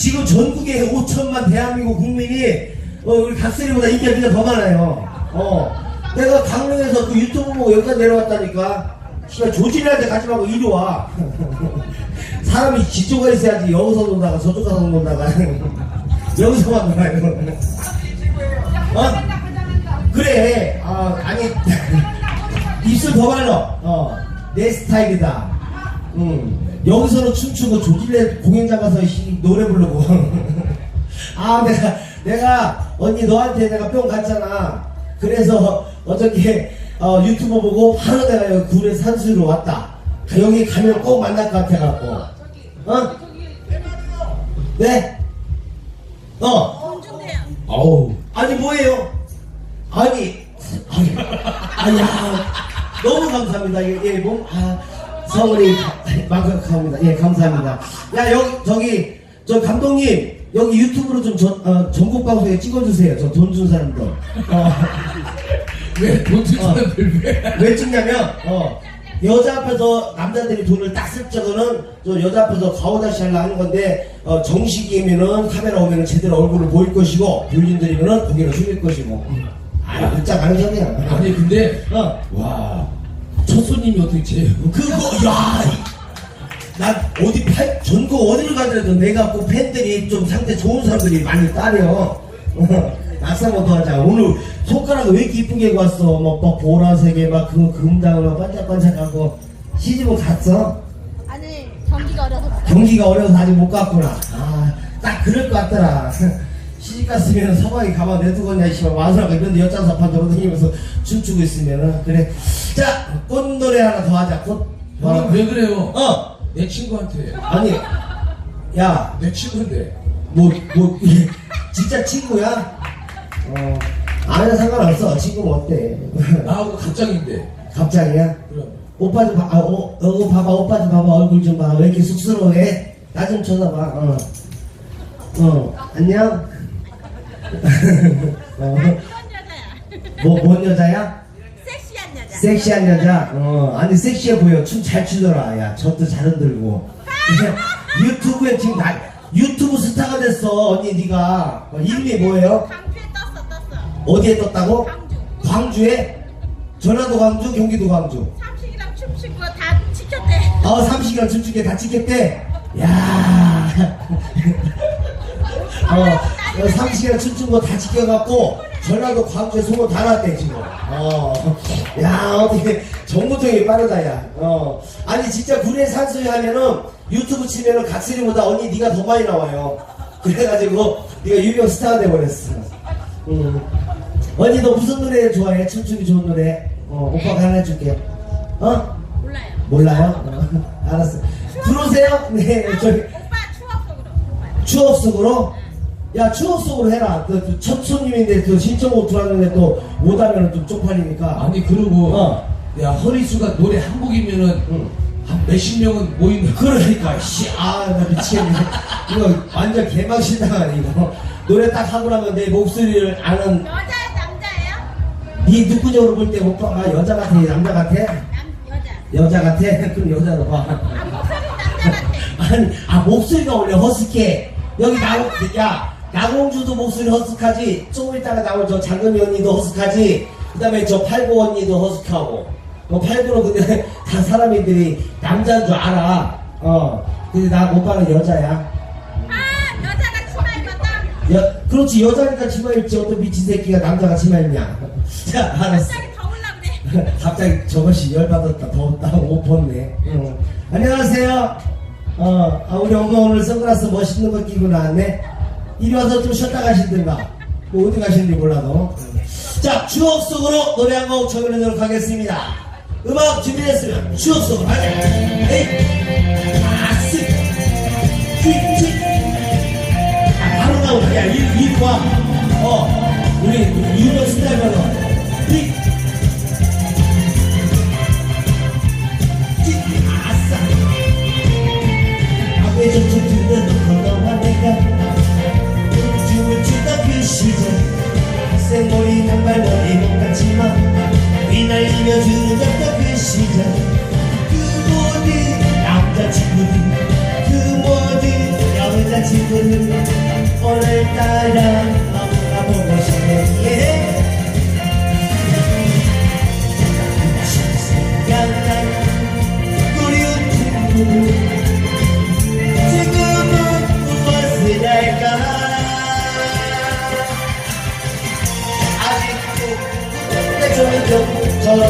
지금 전국에 5천만 대한민국 국민이 어, 우리 각설이보다 인기가 진짜 더 많아요. 어. 내가 강릉에서 그 유튜브 보고 여기까지 내려왔다니까. 씨발 조진이한테 가지 말고 이리 와. 사람이 지조가 있어야지 여기서 놀다가 저쪽 가서 놀다가 여기서만 놀아요. 어? 그래. 아, 아니 입술 더 발라. 어. 내 스타일이다. 음. 여기서는 춤추고 공연장 가서 씨, 노래 부르고. 아, 내가, 내가, 언니 너한테 내가 뿅 갔잖아. 그래서 어저께 어, 유튜브 보고 바로 내가 여기 구례 산수로 왔다. 여기 가면 꼭 만날 것 같아갖고. 어? 네? 어? 아우 아니 뭐예요? 아니 아니 아야 너무 감사합니다. 예, 예 몸, 아, 성은이 만족합니다. 예, 감사합니다. 야 여기 저기 저 감독님 여기 유튜브로 좀 전, 어, 전국 방송에 찍어주세요. 저 돈 준 사람들. 어, 왜돈 주는 사람들 왜? 왜 찍냐면 어, 여자 앞에서 남자들이 돈을 딱 쓸 적은 저 여자 앞에서 가오다시 하려 하는 건데 어, 정식이면은 카메라 오면은 제대로 얼굴을 보일 것이고 불륜들이면은 고개를 숙일 것이고 아 진짜 가는 소리야 아니 근데 어 와첫 손님이 어떻게 제일 그거 야 난 어디 팔 전국 어디를 가더라도 내가 꼭 팬들이 좀 상태 좋은 사람들이 많이 따려 한번 더 하자 오늘 손가락을 왜 이렇게 이쁘게 입고 왔어 뭐, 뭐 보라색에 막 그 금당을 막 반짝반짝하고 시집은 갔어 아니 경기가 어려서. 경기가 어려서 아직 못 갔구나. 아, 딱 그럴 것 같더라. 시집 갔으면 서방이 가만 내두겠냐, 이씨발. 마누라가 이런데 엿장사판 돌아다니면서 춤추고 있으면은. 그래. 자, 꽃 노래 하나 더 하자. 꽃. 형님 왜 그래요? 어! 내 친구한테 아니, 야, 내 친구인데 뭐, 뭐, 진짜 친구야? 어, 아는 상관없어. 친구 면 어때? 나하고 갑장인데 갑자기야? 그럼 오빠 좀 봐, 아, 어, 어, 봐봐, 오빠 좀 봐봐, 얼굴 좀 봐. 왜 이렇게 쑥스러워해? 나 좀 쳐다봐, 어. 어, 안녕? 어, 여자야. 뭐, 뭔 여자야? 섹시한 여자. 어, 아니, 섹시해 보여. 춤 잘 추더라. 야, 저도 잘 흔들고. 유튜브에 지금 나, 유튜브 스타가 됐어, 언니, 네가 어, 이름이 뭐예요? 광주에 떴어 떴어. 어디에 떴다고? 광주. 광주에? 전라도 광주, 경기도 광주. 삼식이랑 춤추고 다 지켰대. 어, 30시간 춤추게 다 찍겠대? 야 어, 30시간 춤춘 거 다 찍혀갖고, 전라도 광주에 소문 다 났대, 지금. 어, 야, 어떻게, 정보통이 빠르다, 야. 어, 아니, 진짜 구례 산수에 하면은, 유튜브 치면은 각슬이보다 언니 네가 더 많이 나와요. 그래가지고, 네가 유명 스타가 돼버렸어. 음. 언니, 너 무슨 노래 좋아해? 춤추기 좋은 노래? 어, 오빠가 하나 해줄게. 어? 몰라요. 몰라요? 어, 알았어. 들어오세요? 네, 저기, 오빠 추억 속으로. 추억 속으로? 야, 추억 속으로 해라. 그, 그첫 손님인데, 그 신청곡 들어왔는데 또 못하면 좀 쪽팔리니까. 아니 그리고 어. 야 허리수가 노래 한 곡이면은 응. 한 몇십 명은 모인다 그러니까, 씨, 아, 나 미치겠네. 이거 완전 개망신 당하네, 이거. 노래 딱 하고 나면 내 목소리를 아는, 여자 남자예요? 네 누구적으로 볼 때 오빠가 여자 같아, 남자 같아? 남 여자. 여자 같아? 그럼 여자로 봐. 아 목소리 남자 같아. 아니, 아, 목소리가 원래 허스키해. 여기 나오, 야, 나공주도 목소리 허스카지. 조금 있다가 나올 저 장금이 언니도 허스카지. 그 다음에 저 팔보 언니도 허스카고. 뭐 팔보는 근데 다 사람들이 남자인 줄 알아. 어. 근데 나 오빠는 여자야. 아 여자가 치마 입었다. 여, 그렇지, 여자니까 치마 입지. 어떤 미친 새끼가 남자가 치마 입냐. 자, 알았어. 갑자기 더울라 그래. 갑자기 저것이 열받았다 더웠다 옷 벗네 응. 안녕하세요 어, 아, 우리 엄마 오늘 선글라스 멋있는 거 끼고 나왔네 이리 와서 좀 쉬었다 가시든가 뭐 어디 가시는지 몰라도. 응. 자 추억 속으로 노래 한곡 쳐드리도록 하겠습니다. 음악 준비됐으면 추억 속으로 가자. 에이 아스 퀴퀴 아, 바로 나오자 야 이리, 이리 와어 우리 유명 스타일로. 휙 아싸. 앞에 좀 듣는 너와 내가 시절 생머리 단발머리 못 같지만 휘날리며 주르던 그 시절 그 모든 남자친구들 그 모든 여자친구들 친구들 오늘따라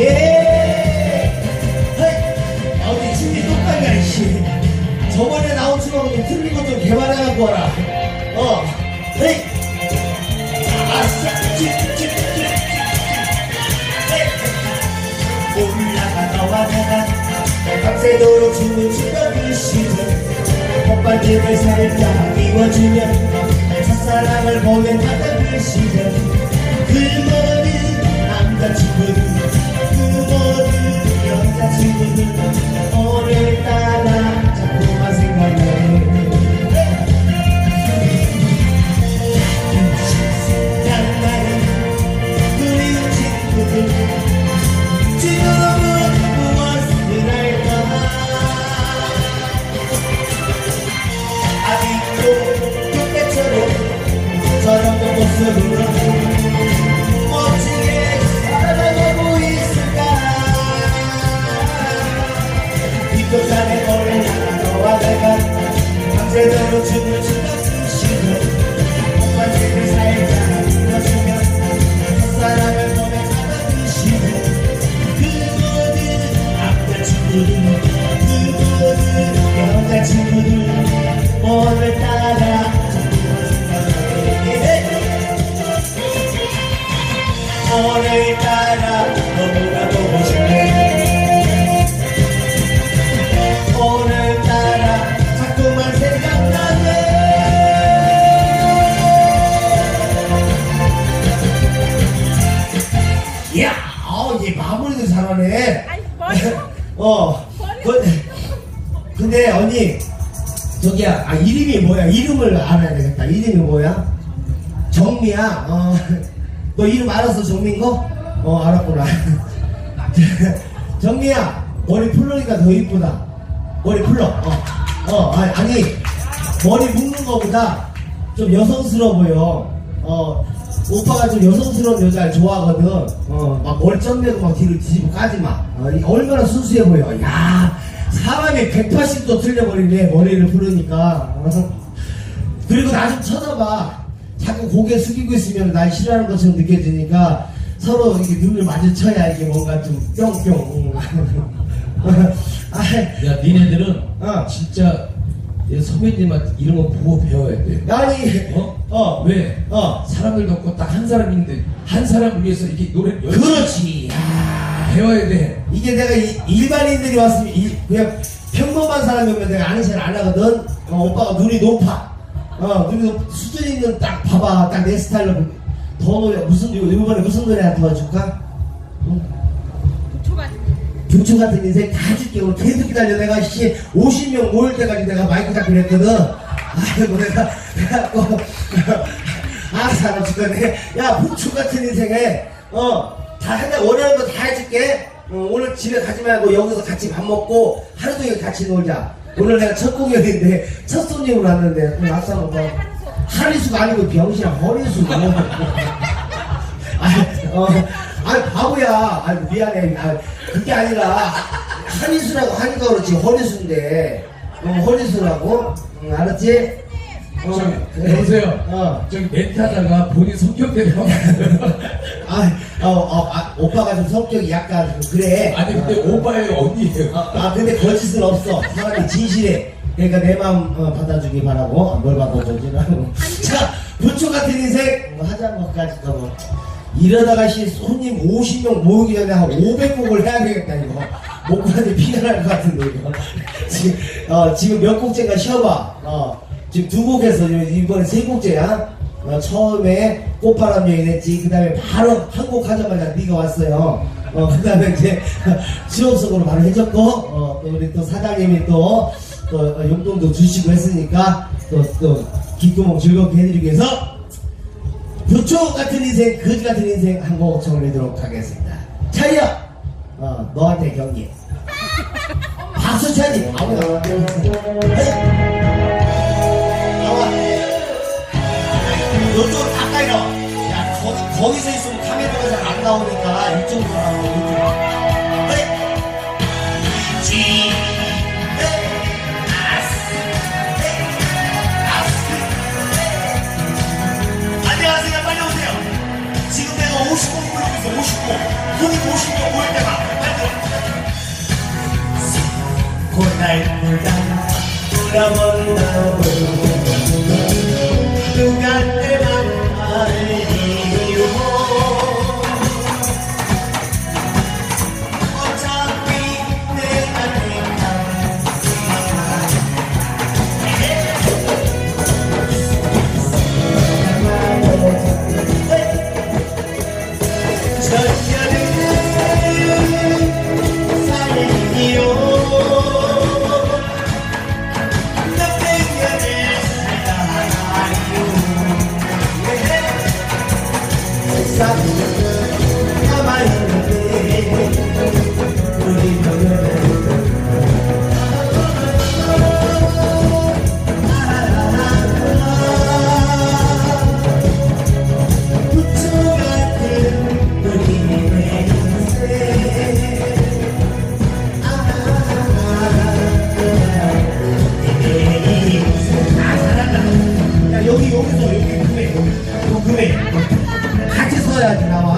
예. 헤이 어디 춤이 똑같냐 씨. 저번에 나온 춤하고 좀 틀린 것 좀 개발해갖고 와라. 어. 헤이 아싸 찝찝찝 올라가 너와 내가. 밤새도록 춤을 추던 그 시절. 꽃반지를 살짝 입어주면 첫사랑을 고백하던 그 시절. 그 모든 남자친구들. 그 모든 정미야. 어, 너 이름 알았어, 정민 거? 어, 알았구나. 정미야, 머리 풀으니까 더 이쁘다. 머리 풀러. 어, 어, 아니, 머리 묶는 거보다 좀 여성스러워 보여. 어, 오빠가 좀 여성스러운 여자를 좋아하거든. 어, 막 머리 점내고 막 뒤로 뒤집어 까지 마. 어, 이 얼마나 순수해 보여. 야, 사람이 180도 틀려버리네, 머리를 풀으니까. 어. 그리고 나 좀 쳐다봐. 자꾸 고개 숙이고 있으면 날 싫어하는 것처럼 느껴지니까 서로 이렇게 눈을 마주쳐야 이게 뭔가 좀 뿅뿅. 아, 야 니네들은 어. 진짜 얘 선배님한테 이런 거 보고 배워야 돼 아니, 어? 어, 왜? 어, 사람들 덮고 딱 한 사람인데 한 사람을 위해서 이렇게 노래를 열심히 그렇지. 야, 배워야 돼 이게 내가 이- 일반인들이 왔으면 이- 그냥 평범한 사람이면 내가 아는 척을 안 하거든. 어, 오빠가 눈이 높아. 어, 높, 수준 있는 딱 봐봐. 딱 내 스타일로 더 노래 무슨 이번에 무슨 노래 하나 도와줄까? 응? 부초가 부추 같은 인생 다 줄게. 계속 기다려. 내가 씨 50명 모일 때까지 내가 마이크 잡기로 했거든. 아이고 내가 그래갖고 아 사람 죽겠네. 야 부추 같은 인생에 어 다 한다 원하는 거 다 해줄게. 어, 오늘 집에 가지 말고 여기서 같이 밥 먹고 하루 종일 같이 놀자. 오늘 내가 첫 공연인데 첫 손님으로 왔는데 앞서 먹어. 하리수가 아니고 병신아 허리수. 아, 어, 아 바보야. 아 미안해. 아, 그게 아니라 한이수라고 하니까 그렇지 허리수인데 어, 허리수라고 응, 알았지? 어, 그래. 여보세요 어. 저기 멘트 하다가 본인 성격대로 아, 어, 어, 아, 오빠가 좀 성격이 약간 좀 그래. 아니 근데 어, 오빠예요 언니예요 아, 아, 근데 거짓은 없어. 사람이 진실해. 그러니까 내 마음 어, 받아주기 바라고 뭘 받아주지라고. 자, 부처 같은 인생 뭐 하자는 것까지 또 뭐. 이러다가 씨 손님 50명 모으기 전에 한 500곡을 해야 되겠다 이거. 목관이 피가 날 것 같은데 이거. 지금, 어, 지금 몇 곡째인가 쉬어봐. 어, 지금 두 곡에서 이번에 세 곡째야. 어, 처음에 꽃바람 여인 했지. 그 다음에 바로 한 곡 하자마자 네가 왔어요. 어, 그 다음에 이제 수업속으로 바로 해줬고, 어, 또 우리 또 사장님이 또, 또 어, 용돈도 주시고 했으니까 또, 또 기쁨 즐겁게 해드리기 위해서 부초 같은 인생, 거지 같은 인생 한 곡 정리하도록 하겠습니다. 차이야! 어, 너한테 경기. 박수 쳐야지. 아무나. 거기, 거기서 있으면 카메라가 잘 안 나오니까 이쪽으로 나오고. 헤이. 지. 아스. 헤이. 아스. 안녕하세요. 빨리 오세요. 지금 내가 50분 부르고 있어. 50분. 손이 50분 모일 때가. 빨리 들어. 고날 보다 돌아본다고 같이 써야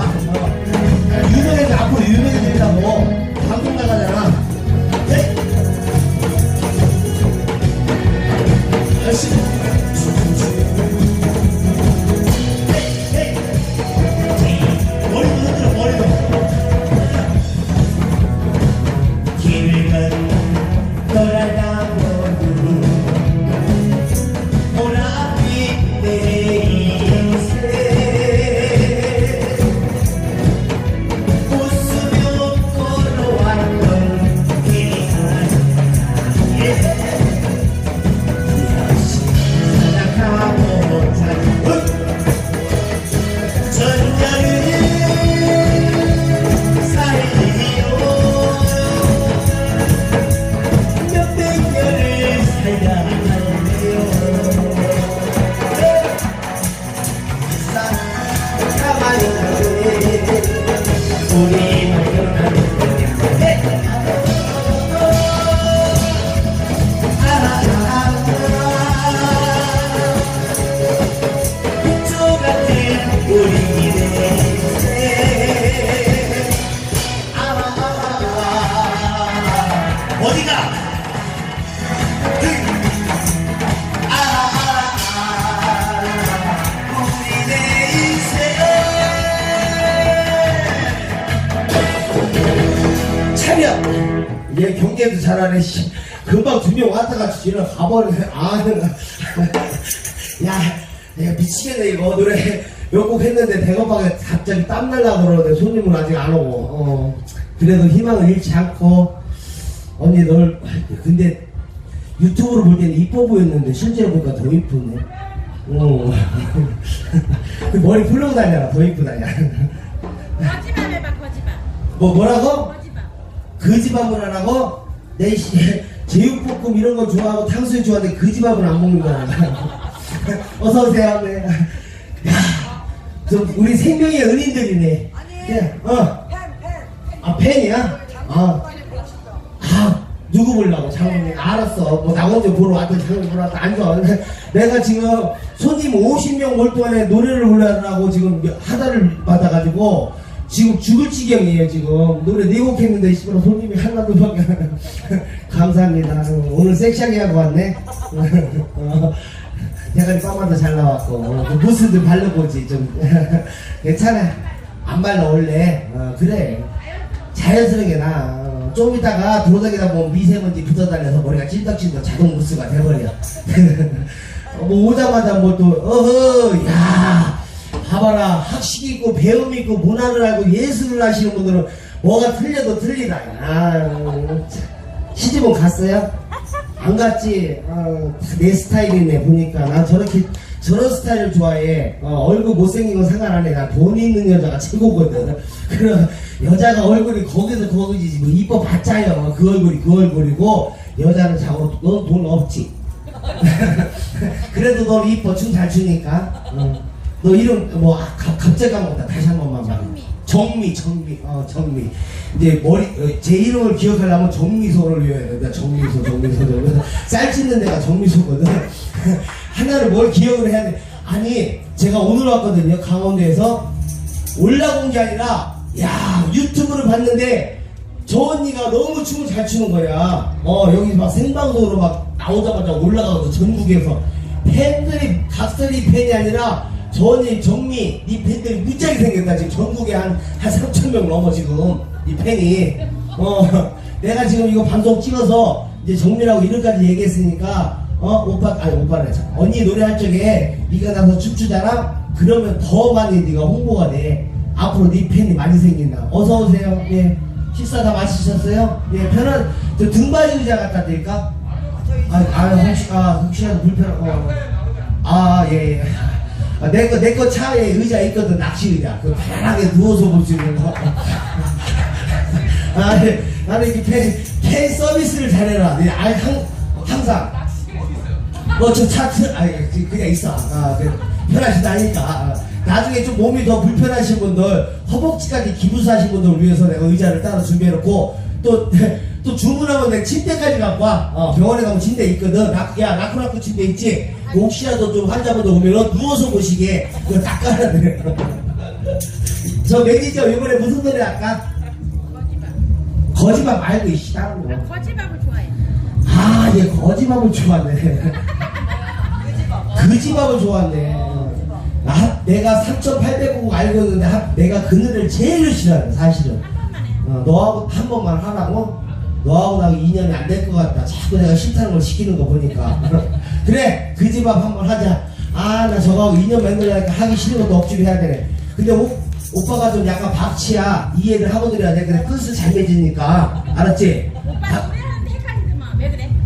얘 경계도 잘하네 씨. 금방 두명 왔다가 지금 가버리네 아 야, 내가 미치겠네 이거 노래 몇 곡 했는데 대검방에 갑자기 땀 날라 그러는데 손님은 아직 안 오고 어. 그래도 희망을 잃지 않고 언니 널 근데 유튜브로 볼 때는 이뻐 보였는데 실제로 보니까 더 이쁘네 어. 그 머리 풀고 다녀라 더 이쁘다 야. 거짓말 해봐 거짓말 뭐 뭐라고? 거짓말 거지밥을 안 하고 내 씨, 제육볶음 이런 거 좋아하고 탕수육 좋아하는데 거지밥은 안 먹는 거야. 어서 오세요. 네. 야, 저 우리 생명의 은인들이네. 그냥, 어. 아 팬이야? 아, 아 누구 보려고 장모님 알았어. 뭐나 먼저 보러 왔던 장모님 보러 왔다 앉아. 내가 지금 손님 50명 올 동안에 노래를 불러라고 지금 몇- 하다를 받아가지고 지금 죽을 지경이에요 지금. 노래 네곡 했는데 씨발 손님이 하나도 밖에 안- 감사합니다. 오늘 섹시하게 하고 왔네. 어, 대가리 빵만도 잘 나왔고 어, 그 무스도 바르고지 좀. 괜찮아. 안 발라 원래. 어, 그래. 자연스럽게 나. 어, 좀 이따가 돌아다니다 보면 미세먼지 붙어 달려서 머리가 찐덕찐덕 자동 무스가 돼버려. 어, 뭐 오자마자 뭐 또 어허 야 봐봐라 학식 있고 배움 있고 문화를 알고 예술을 하시는 분들은 뭐가 틀려도 틀리다. 아, 참. 시집은 갔어요? 안 갔지? 어, 내 스타일이네 보니까. 난 저렇게 저런 스타일을 좋아해. 어, 얼굴 못생긴 건 상관 안 해. 나 돈 있는 여자가 최고거든. 그런 여자가 얼굴이 거기서 거기지. 뭐 이뻐 봤자요. 그 얼굴이 그 얼굴이고 여자는 자고 너돈 없지. 그래도 너 이뻐. 춤 잘 추니까. 어. 너 이름 뭐 아, 갑- 갑자기 까먹었다 다시 한 번만 말해. 정미. 정미 어 정미. 이제 머리 어, 제 이름을 기억하려면 정미소를 외워야 돼. 내가 정미소 정미소 정미소. 쌀 찢는 데가 정미소거든. 하나를 뭘 기억을 해야 돼? 아니 제가 오늘 왔거든요 강원도에서. 올라온 게 아니라 야 유튜브를 봤는데 저 언니가 너무 춤을 잘 추는 거야. 어 여기 막 생방송으로 막 나오자마자 올라가고 전국에서. 팬들이 각설이 팬이 아니라 저 언니 정미 이 팬들이 무지하게 생겼다. 지금 전국에 한 한 3천 명 넘어 지금 이 팬이. 어 내가 지금 이거 방송 찍어서 이제 정미라고 이름까지 얘기했으니까 어 오빠 아니 오빠래 언니 노래할 적에 네가 나서 춤추잖아 그러면 더 많이 네가 홍보가 돼. 앞으로 네 팬이 많이 생긴다. 어서 오세요. 예. 식사 다 마치셨어요? 예 편한 저 등받이 의자 갖다 드릴까? 아, 아 혹시 아 혹시라도 불편 어아예 예. 아, 내거 내 거 차에 의자 있거든 낚시 의자 그 편하게 누워서 볼 수 있는 거 아, 네. 나는 이렇게 팬, 팬 서비스를 잘해라. 네, 아, 항, 항상. 뭐, 저 차트, 아, 그- 그냥 있어. 아, 그, 편하시다니까. 아, 나중에 좀 몸이 더 불편하신 분들, 허벅지까지 기부사하신 분들을 위해서 내가 의자를 따로 준비해놓고, 또, 또 주문하면 내가 침대까지 갖고 와. 어, 병원에 가면 침대 있거든. 나, 야, 나쿠나쿠 침대 있지? 혹시라도 좀 환자분들 오면 누워서 보시게, 그거 딱 깔아드려. 저 매니저 이번에 무슨 노래 할까? 거짓말 말고 이씨 다른 거. 나 거지밥을 좋아해. 아, 얘 거짓말을 좋아하네. 그지밥을 좋아하네. 나, 내가 3,800국 알고 있는데 하- 내가 그 노래를 제일 싫어해 사실은. 한 번만 해. 어, 너하고 한 번만 하라고? 너하고 나하고 인연이 안 될 것 같다. 자꾸 내가 싫다는 걸 시키는 거 보니까. 그래, 그지밥 한번 하자. 아, 나 저거하고 인연 맺으려니까 하기 싫은 것도 억지로 해야 되네. 근데 오, 오빠가 좀 약간 박치야. 이해를 하고 드려야 돼. 그래, 끝을 잘 맺으니까. 알았지? 오빠 아?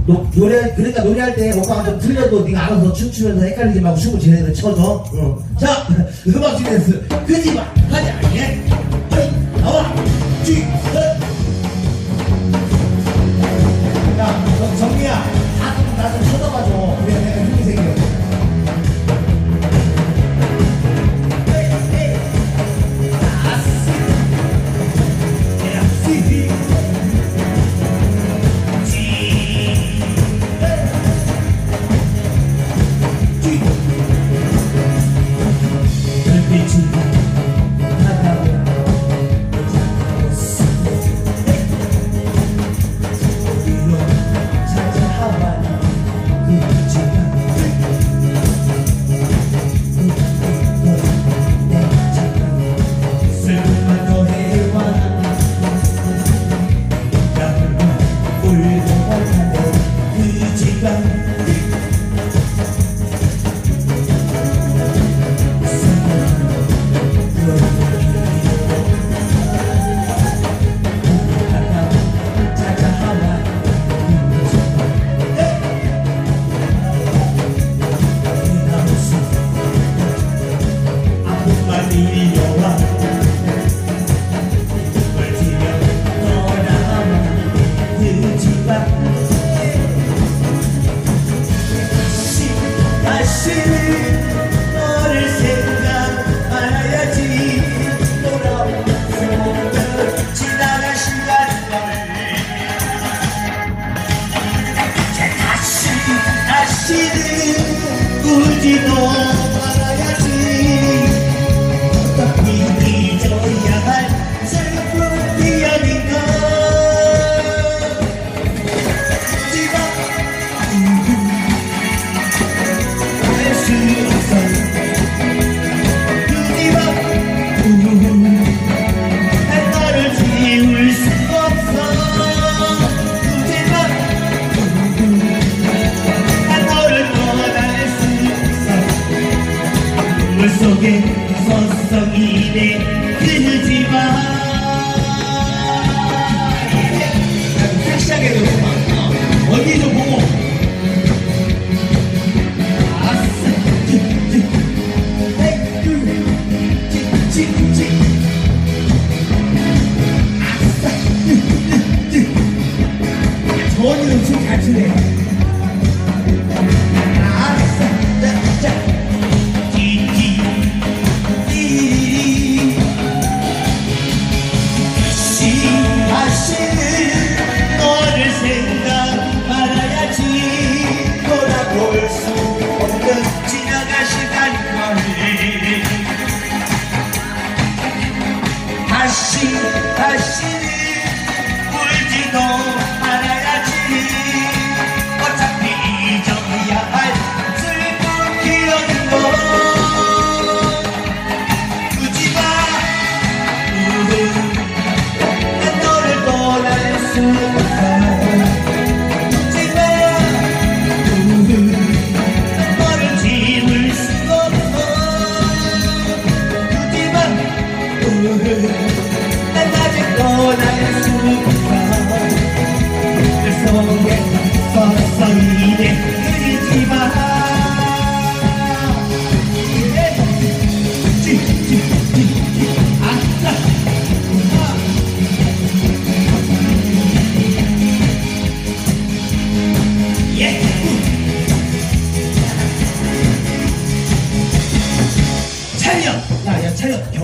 노, 노래 그러니까 노래할 때 오빠가 좀 틀려도 네가 알아서 춤추면서 헷갈리지 말고 춤을 제대로 춰줘. 응. 자 음악 준비됐어. 그지마 가자. 예. 헤이, 나와. 쥐. 정, 정미야 나좀 쳐다봐줘.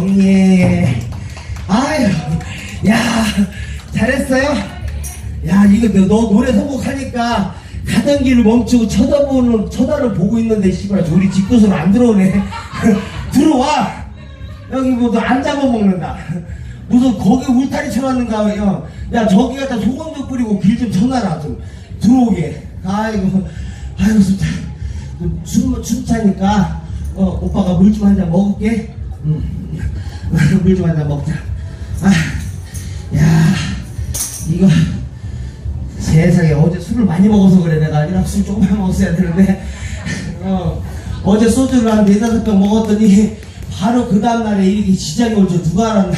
경례 아유 야 잘했어요. 야 이거 너, 너 노래 선곡하니까 가던 길을 멈추고 쳐다보는 쳐다를 보고 있는데 씨발 우리 집구석으로 안 들어오네. 들어와. 여기 뭐 너안 잡아먹는다. 무슨 거기 울타리 쳐놨는가 야, 야 저기 갖다 소금 좀 뿌리고 길 좀 쳐놔라 좀. 들어오게. 아이고 아이고 진짜. 숨, 숨 차니까 어, 오빠가 물 좀 한 잔 먹을게 물좀한잔 먹자. 아, 야 이거 세상에 어제 술을 많이 먹어서 그래 내가. 아니라 술 조금만 먹었어야 되는데. 어, 어제 소주를 한 네다섯 병 먹었더니 바로 그 다음날에 이렇게 지장이 올 줄 누가 알았나.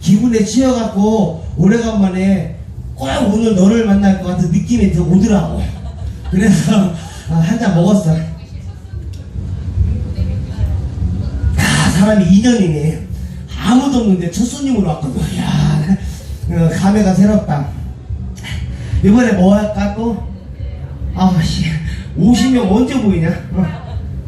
기분에 취해갖고 오래간만에 꼭 오늘 너를 만날 것 같은 느낌이 들 오더라고. 그래서 한 잔 먹었어. 아 사람이 인연이네 아무도 없는데 첫 손님으로 왔거든 야 어, 감회가 새롭다 이번에 뭐 할까 또? 아 씨 50명 언제 보이냐 어.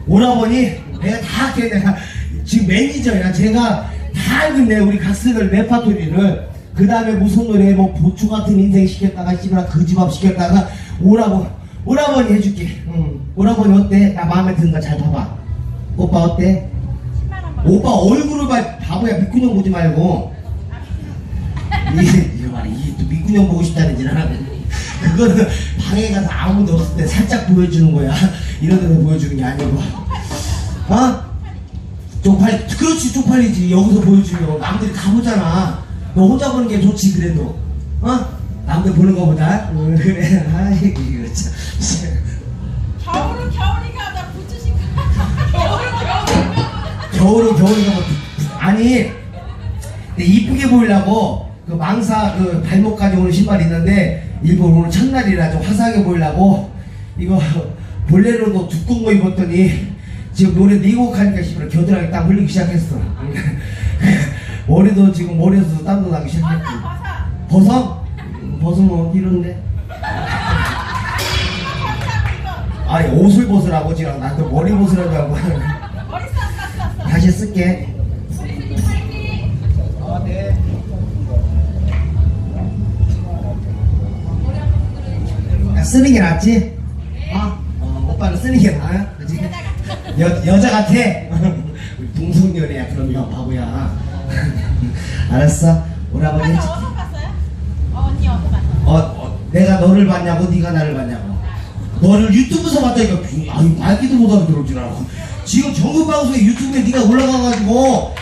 오라버니 내가 다 할게 내가 지금 매니저야 제가 다 알고 있네 우리 각색을 레파토리를 그 다음에 무슨 노래 뭐 보추 같은 인생 시켰다가 씨발 그집앞 시켰다가 오라버 오라버니 해줄게 응. 오라버니 어때? 나 마음에 드는 거 잘 봐봐 오빠 어때? 10만 원 오빠 얼굴을 봐 바보야. 밑구녕 보지 말고. 이거 말이 이게 또 밑구녕 보고 싶다는 줄 알아 그거는 방에 가서 아무도 없을 때 살짝 보여주는 거야. 이런 데서 보여주는 게 아니고. 어? 쪽팔 그렇지 쪽팔리지. 여기서 보여주면 남들이 다 보잖아. 너 혼자 보는 게 좋지 그래도. 어? 남들 보는 거보다. 응, 그래. 아이 이거 참 겨울은 겨울이가 뭐 아니 이쁘게 보이려고 그 망사 그 발목까지 오는 신발이 있는데 일본 오늘 첫날이라 좀 화사하게 보이려고 이거 볼레로도 두꺼운 거 입었더니 지금 노래 네곡 하니까 씨발 겨드랑이 땀 흘리기 시작했어. 머리도 지금 머리에서 땀도 나기 시작했고. 버사 벗어? 벗으면 이런데? 아니 옷을 벗으라고 지금 나한테 머리 벗으라고 하고 다시 쓸게 아, 네. 야, 쓰는 게 낫지? 아, 어, 오빠는 쓰는 게 나아? 그지? 여, 여자 같아? 우리 동성연애야, 그러면 바보야. 알았어. 오라버니 오빠는 해줄게. 어디서 봤어요? 어, 언니 어디서 봤어? 어, 어, 내가 너를 봤냐고, 네가 나를 봤냐고. 너를 유튜브에서 봤다니까, 아유, 말기도 못하고 들어올 줄 알고. 지금 전국 방송에 유튜브에 네가 올라가가지고,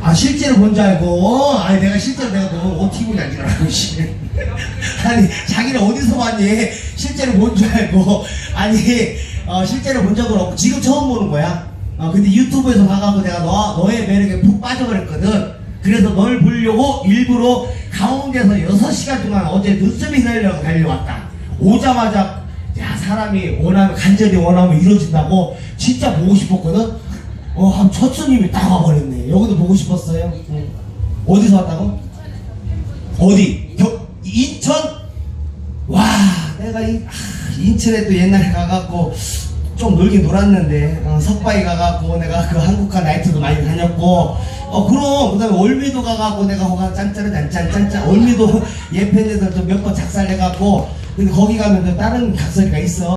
아 실제로 본 줄 알고 아니 내가 실제로 내가 너 어떻게 보냐 줄 알고 씨. 아니 자기는 어디서 봤니 실제로 본 줄 알고 아니 어, 실제로 본 적은 없고 지금 처음 보는 거야 어, 근데 유튜브에서 가가지고 내가 너, 너의 매력에 푹 빠져버렸거든. 그래서 널 보려고 일부러 강원도에서 6시간 동안 어제 눈썹이 날려고 달려왔다. 오자마자, 야, 사람이 원하면, 간절히 원하면 이루어진다고 진짜 보고 싶었거든? 어, 한첫 손님이 딱 와버렸네. 여기도 보고 싶었어요. 응. 어디서 왔다고? 어디? 겨, 인천? 와, 내가 이, 아, 인천에도 옛날에 가갖고 좀 놀긴 놀았는데 어, 석바위 가갖고 내가 그 한국화 나이트도 많이 다녔고 어 그럼. 그다음에 올미도 가갖고 내가 거가 짠짜르 짠짠짠짠 올미도 예편에서 좀 몇 번 작살내갖고 근데 거기 가면 또 다른 각설이가 있어